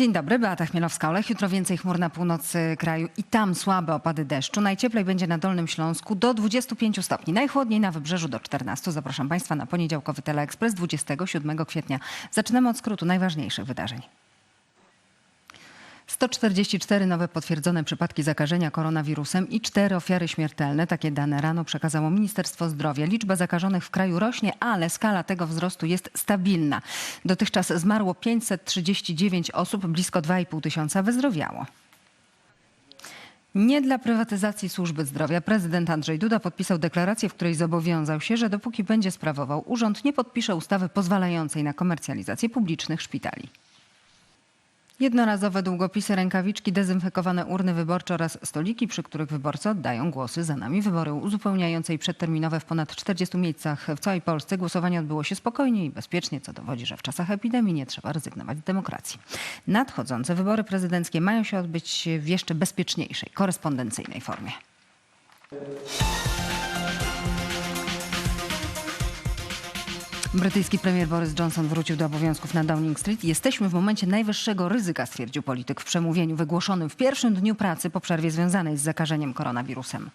Dzień dobry, Beata Chmielowska-Olech. Jutro więcej chmur na północy kraju i tam słabe opady deszczu. Najcieplej będzie na Dolnym Śląsku do 25 stopni. Najchłodniej na Wybrzeżu do 14. Zapraszam Państwa na poniedziałkowy Teleekspres 27 kwietnia. Zaczynamy od skrótu najważniejszych wydarzeń. 144 nowe potwierdzone przypadki zakażenia koronawirusem i 4 ofiary śmiertelne. Takie dane rano przekazało Ministerstwo Zdrowia. Liczba zakażonych w kraju rośnie, ale skala tego wzrostu jest stabilna. Dotychczas zmarło 539 osób, blisko 2,5 tysiąca wyzdrowiało. Nie dla prywatyzacji służby zdrowia prezydent Andrzej Duda podpisał deklarację, w której zobowiązał się, że dopóki będzie sprawował urząd, nie podpisze ustawy pozwalającej na komercjalizację publicznych szpitali. Jednorazowe długopisy, rękawiczki, dezynfekowane urny wyborcze oraz stoliki, przy których wyborcy oddają głosy. Za nami wybory uzupełniające i przedterminowe w ponad 40 miejscach w całej Polsce. Głosowanie odbyło się spokojnie i bezpiecznie, co dowodzi, że w czasach epidemii nie trzeba rezygnować z demokracji. Nadchodzące wybory prezydenckie mają się odbyć w jeszcze bezpieczniejszej, korespondencyjnej formie. Brytyjski premier Boris Johnson wrócił do obowiązków na Downing Street. Jesteśmy w momencie najwyższego ryzyka, stwierdził polityk w przemówieniu wygłoszonym w pierwszym dniu pracy po przerwie związanej z zakażeniem koronawirusem.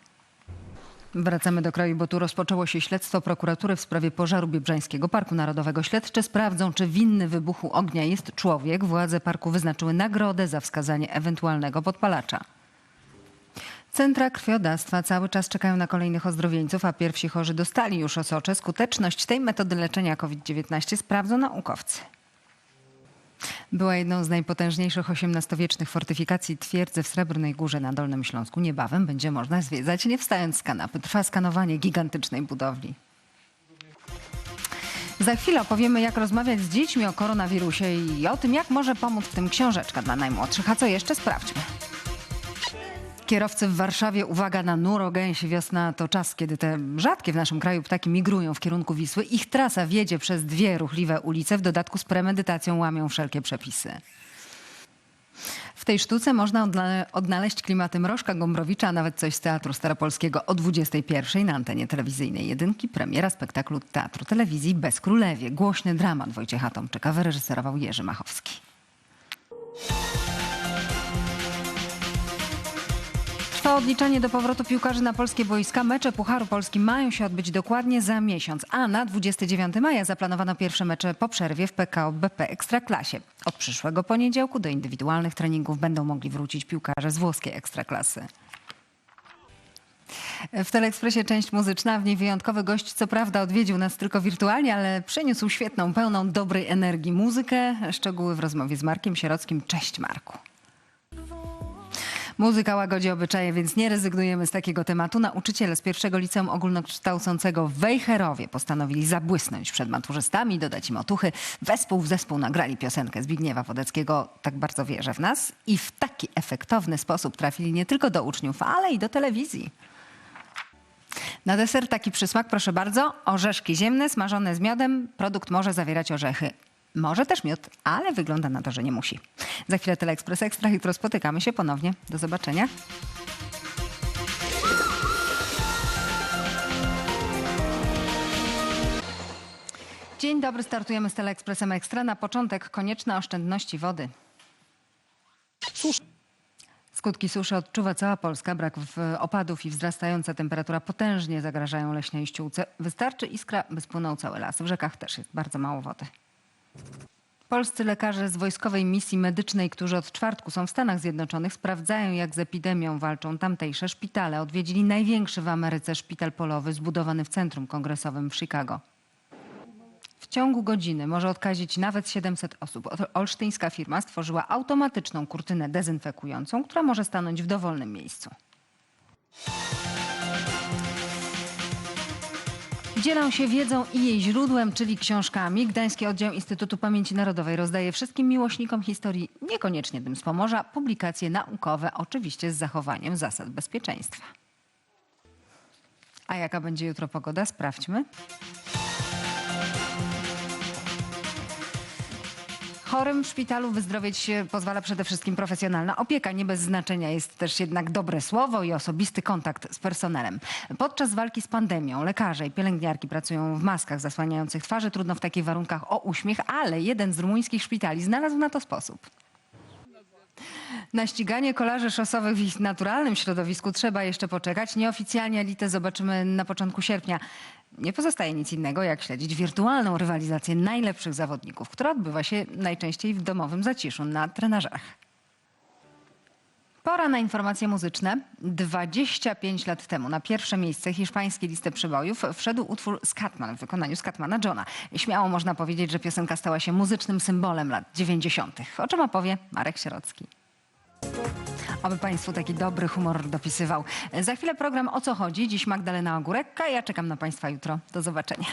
Wracamy do kraju, bo tu rozpoczęło się śledztwo prokuratury w sprawie pożaru Biebrzańskiego Parku Narodowego. Śledczy sprawdzą, czy winny wybuchu ognia jest człowiek. Władze parku wyznaczyły nagrodę za wskazanie ewentualnego podpalacza. Centra krwiodawstwa cały czas czekają na kolejnych ozdrowieńców, a pierwsi chorzy dostali już osocze. Skuteczność tej metody leczenia COVID-19 sprawdzą naukowcy. Była jedną z najpotężniejszych XVIII-wiecznych fortyfikacji twierdzy w Srebrnej Górze na Dolnym Śląsku. Niebawem będzie można zwiedzać, nie wstając z kanapy. Trwa skanowanie gigantycznej budowli. Za chwilę opowiemy, jak rozmawiać z dziećmi o koronawirusie i o tym, jak może pomóc w tym książeczka dla najmłodszych. A co jeszcze? Sprawdźmy. Kierowcy w Warszawie, uwaga na nurogęsi. Wiosna to czas, kiedy te rzadkie w naszym kraju ptaki migrują w kierunku Wisły. Ich trasa wiedzie przez dwie ruchliwe ulice. W dodatku z premedytacją łamią wszelkie przepisy. W tej sztuce można odna- odnaleźć klimaty Mrożka Gombrowicza, a nawet coś z Teatru Staropolskiego o 21 na antenie telewizyjnej jedynki. Premiera spektaklu Teatru Telewizji Bez Królewie. Głośny dramat Wojciecha Tomczyka wyreżyserował Jerzy Machowski. Trwa odliczanie do powrotu piłkarzy na polskie boiska. Mecze Pucharu Polski mają się odbyć dokładnie za miesiąc, a na 29 maja zaplanowano pierwsze mecze po przerwie w PKO BP Ekstraklasie. Od przyszłego poniedziałku do indywidualnych treningów będą mogli wrócić piłkarze z włoskiej Ekstraklasy. W Teleekspresie część muzyczna, w niej wyjątkowy gość, co prawda odwiedził nas tylko wirtualnie, ale przyniósł świetną, pełną dobrej energii muzykę. Szczegóły w rozmowie z Markiem Sierockim. Cześć Marku. Muzyka łagodzi obyczaje, więc nie rezygnujemy z takiego tematu. Nauczyciele z pierwszego liceum ogólnokształcącego w Wejherowie postanowili zabłysnąć przed maturzystami, dodać im otuchy. Wespół w zespół nagrali piosenkę Zbigniewa Wodeckiego Tak bardzo wierzę w nas i w taki efektowny sposób trafili nie tylko do uczniów, ale i do telewizji. Na deser taki przysmak, proszę bardzo, orzeszki ziemne smażone z miodem. Produkt może zawierać orzechy. Może też miód, ale wygląda na to, że nie musi. Za chwilę Teleekspres Ekstra. Jutro spotykamy się ponownie. Do zobaczenia. Dzień dobry, startujemy z Teleekspresem Ekstra. Na początek konieczne oszczędności wody. Skutki suszy odczuwa cała Polska. Brak opadów i wzrastająca temperatura potężnie zagrażają leśnej ściółce. Wystarczy iskra, by spłynął cały las. W rzekach też jest bardzo mało wody. Polscy lekarze z Wojskowej Misji Medycznej, którzy od czwartku są w Stanach Zjednoczonych, sprawdzają, jak z epidemią walczą tamtejsze szpitale. Odwiedzili największy w Ameryce szpital polowy zbudowany w Centrum Kongresowym w Chicago. W ciągu godziny może odkazić nawet 700 osób. Ol- Olsztyńska firma stworzyła automatyczną kurtynę dezynfekującą, która może stanąć w dowolnym miejscu. Dzielą się wiedzą i jej źródłem, czyli książkami. Gdański Oddział Instytutu Pamięci Narodowej rozdaje wszystkim miłośnikom historii, niekoniecznie tym z Pomorza, publikacje naukowe, oczywiście z zachowaniem zasad bezpieczeństwa. A jaka będzie jutro pogoda? Sprawdźmy. Chorym w szpitalu wyzdrowieć pozwala przede wszystkim profesjonalna opieka. Nie bez znaczenia jest też jednak dobre słowo i osobisty kontakt z personelem. Podczas walki z pandemią lekarze i pielęgniarki pracują w maskach zasłaniających twarze. Trudno w takich warunkach o uśmiech, ale jeden z rumuńskich szpitali znalazł na to sposób. Na ściganie kolarzy szosowych w ich naturalnym środowisku trzeba jeszcze poczekać. Nieoficjalnie elitę zobaczymy na początku sierpnia. Nie pozostaje nic innego, jak śledzić wirtualną rywalizację najlepszych zawodników, która odbywa się najczęściej w domowym zaciszu na trenażach. Pora na informacje muzyczne. 25 lat temu na pierwsze miejsce hiszpańskiej listy przybojów wszedł utwór Scatman w wykonaniu Scatmana Johna. Śmiało można powiedzieć, że piosenka stała się muzycznym symbolem lat 90. O czym opowie Marek Sierocki. Aby Państwu taki dobry humor dopisywał. Za chwilę program O co chodzi? Dziś Magdalena Ogórek, ja czekam na Państwa jutro. Do zobaczenia.